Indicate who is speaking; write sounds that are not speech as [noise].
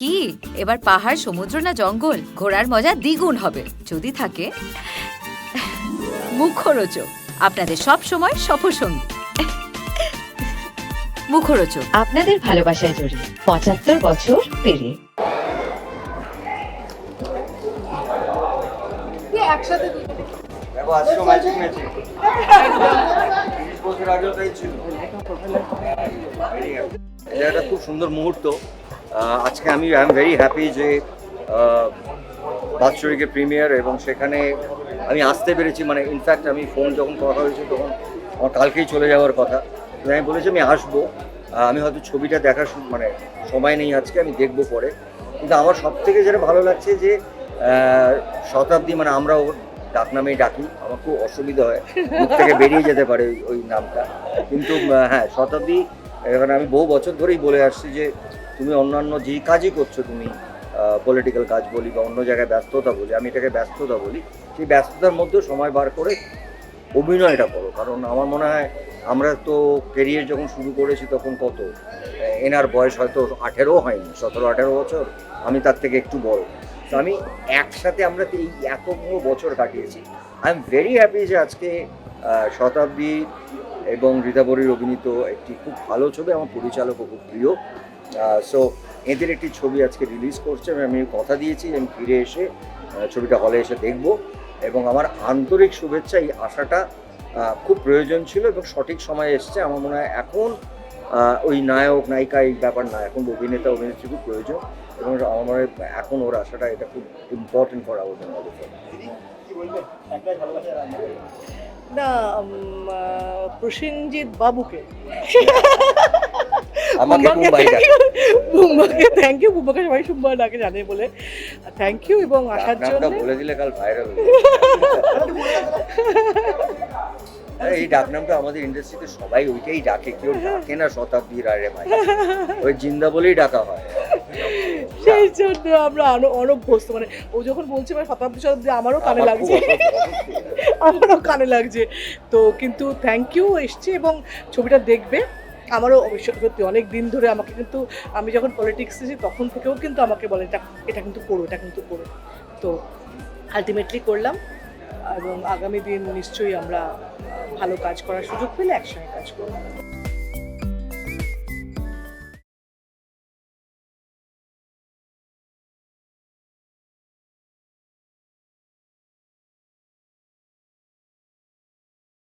Speaker 1: কি? এবার পাহাড় সমুদ্র না জঙ্গল? ঘোরার মজা দ্বিগুণ হবে। যদি থাকে মুখরোচক। আপনাদের সব সময় সফরসঙ্গী মুখরোচক।
Speaker 2: আপনাদের ভালোবাসায় জড়িয়ে পঁচাত্তর বছর পেরিয়ে।
Speaker 3: তাই ছিল। এটা একটা খুব সুন্দর মুহূর্ত। আজকে আমি আই এম ভেরি হ্যাপি যে বাৎসরিকের প্রিমিয়ার এবং সেখানে আমি আসতে পেরেছি। মানে ইনফ্যাক্ট আমি ফোন যখন কথা হয়েছে তখন আমার কালকেই চলে যাওয়ার কথা। আমি বলেছি, আমি আসব। আমি হয়তো ছবিটা দেখার মানে সময় নেই আজকে, আমি দেখব পরে। কিন্তু আমার সব থেকে যেটা ভালো লাগছে যে শতাব্দী মানে আমরা ওর ডাক নামেই ডাকি। আমার খুব অসুবিধা হয়। মুখ থেকে বেরিয়ে যেতে পারে ওই নামটা। কিন্তু হ্যাঁ শতাব্দী এখানে আমি বহু বছর ধরেই বলে আসছি যে তুমি অন্যান্য যেই কাজই করছ, তুমি পলিটিক্যাল কাজ বলি বা অন্য জায়গায় ব্যস্ততা বলি, আমি এটাকে ব্যস্ততা বলি, সেই ব্যস্ততার মধ্যেও সময় বার করে অভিনয়টা করো। কারণ আমার মনে হয় আমরা তো কেরিয়ার যখন শুরু করেছি তখন কত? এনার বয়স হয়তো আঠেরো হয়নি, সতেরো, আঠেরো বছর, আমি তার থেকে একটু বড়। তো আমি একসাথে আমরা এই এতগুলো বছর কাটিয়েছি। আই এম ভেরি হ্যাপি যে আজকে শতাব্দী এবং রীতাবরীর অভিনীত একটি খুব ভালো ছবি, আমার পরিচালকও খুব প্রিয়। সো এদের একটি ছবি আজকে রিলিজ করছে, আমি কথা দিয়েছি, আমি ফিরে এসে ছবিটা হলে এসে দেখব। এবং আমার আন্তরিক শুভেচ্ছা, এই আশাটা খুব প্রয়োজন ছিল এবং সঠিক সময়ে এসছে। আমার মনে হয় এখন ওই নায়ক, নায়িকা, এই ব্যাপার না, এখন অভিনেতা, অভিনেত্রী খুব প্রয়োজন। এবং আমার মনে হয় এখন ওর আশাটা, এটা খুব ইম্পর্টেন্ট করা ওর জন্য।
Speaker 4: না প্রসেনজিৎ বাবুকে।
Speaker 3: আমাকে
Speaker 4: বুম্বাকে থ্যাংক ইউ বুম্বাকে সবাই সোমবার ডাকে জানে বলে। থ্যাংক ইউ এবং আসার জন্য।
Speaker 3: বলে দিলে কাল ভাইরাল [laughs] এই ডাকনামটা আমাদের ইন্ডাস্ট্রিতে সবাই ওইটাই ডাকে কেউ ডাকে না শতাব্দী রায় রে ভাই। ওই জিন্দা বলেই ডাকা হয়।
Speaker 4: সেই জন্য আমরা অনভ্যস্ত মানে ও যখন বলছে মানে শতাব্দী শতাব্দী আমারও কানে লাগছে। [laughs] আমারও কানে লাগছে। তো কিন্তু থ্যাংক ইউ এসছি এবং ছবিটা দেখবে। আমারও সত্যি অনেক দিন ধরে আমাকে কিন্তু, আমি যখন পলিটিক্স এসেছি তখন থেকেও কিন্তু আমাকে বলে, এটা এটা কিন্তু করো, এটা কিন্তু করো। তো আলটিমেটলি করলাম এবং আগামী দিন নিশ্চয়ই আমরা ভালো কাজ করার সুযোগ পেলে একসঙ্গে কাজ করব।